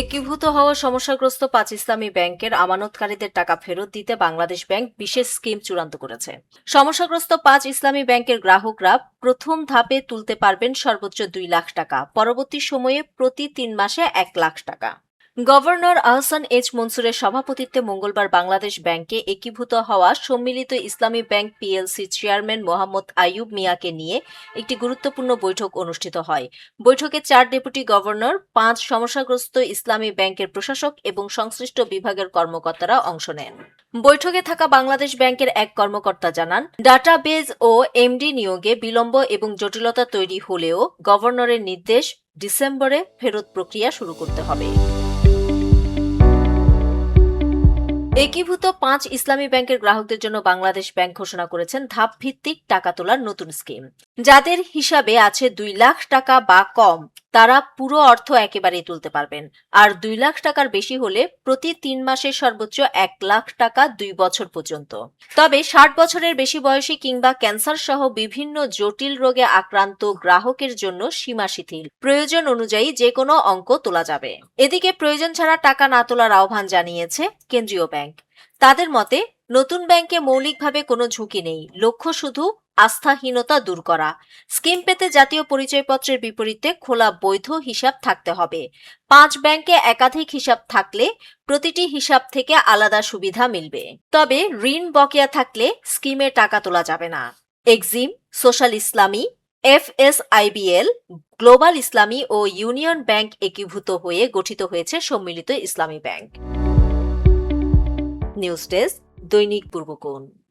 একীভূত হওয়া সমস্যাগ্রস্ত পাঁচ ইসলামী ব্যাংকের আমানতকারীদের টাকা ফেরত দিতে বাংলাদেশ ব্যাংক বিশেষ স্কিম চূড়ান্ত করেছে। সমস্যাগ্রস্ত পাঁচ ইসলামী ব্যাংকের গ্রাহকরা প্রথম ধাপে তুলতে পারবেন সর্বোচ্চ দুই লাখ টাকা, পরবর্তী সময়ে প্রতি তিন মাসে এক লাখ টাকা। গভর্নর আহসান এইচ মনসুরের সভাপতিত্বে মঙ্গলবার বাংলাদেশ ব্যাংকে একীভূত হওয়া সম্মিলিত Islami bank PLC chairman Mohammad Ayub মিয়াকে নিয়ে একটি গুরুত্বপূর্ণ বৈঠক অনুষ্ঠিত হয়। বৈঠকে চার ডেপুটি গভর্নর, পাঁচ সমস্যাগ্রস্ত ইসলামী ব্যাংকের প্রশাসক এবং সংশ্লিষ্ট বিভাগের কর্মকর্তারা অংশ নেন। বৈঠকে থাকা বাংলাদেশ ব্যাংকের এক কর্মকর্তা জানান, ডাটাবেজ ও এমডি নিয়োগে বিলম্ব এবং জটিলতা তৈরি হলেও গভর্নরের নির্দেশ ডিসেম্বরে ফেরত প্রক্রিয়া শুরু করতে হবে। একীভূত পাঁচ ইসলামী ব্যাংকের গ্রাহকদের জন্য বাংলাদেশ ব্যাংক ঘোষণা করেছেন ধাপ ভিত্তিক টাকা তোলার নতুন স্কিম। যাদের হিসাবে আছে দুই লাখ টাকা বা কম তারা পুরো অর্থ একেবারেই তুলতে পারবেন। আর দুই লাখ টাকার বেশি হলে প্রতি তিন মাসে সর্বোচ্চ এক লাখ টাকা দুই বছর পর্যন্ত। তবে ষাট বছরের বেশি বয়সী কিংবা ক্যান্সার সহ বিভিন্ন জটিল রোগে আক্রান্ত গ্রাহকের জন্য সীমা শিথিল প্রয়োজন অনুযায়ী যে কোনো অঙ্ক তোলা যাবে। এদিকে প্রয়োজন ছাড়া টাকা না তোলার আহ্বান জানিয়েছে কেন্দ্রীয় ব্যাংক। তাদের মতে, নতুন ব্যাংকে মৌলিকভাবে কোনো ঝুঁকি নেই। লক্ষ্য শুধু আস্থাহীনতা দূর করা। স্কিম পেতে জাতীয় পরিচয়পত্রের বিপরীতে খোলা বৈধ হিসাব থাকতে হবে। পাঁচ ব্যাংকে একাধিক হিসাব থাকলে প্রতিটি হিসাব থেকে আলাদা সুবিধা মিলবে। তবে ঋণ বকেয়া থাকলে স্কিমে টাকা তোলা যাবে না। এক্সিম, সোশ্যাল ইসলামী, এফএসআইবিএল, গ্লোবাল ইসলামী ও ইউনিয়ন ব্যাংক একীভূত হয়ে গঠিত হয়েছে সম্মিলিত ইসলামী ব্যাংক। নিউজ ডেস্ক, দৈনিক পূর্বকোণ।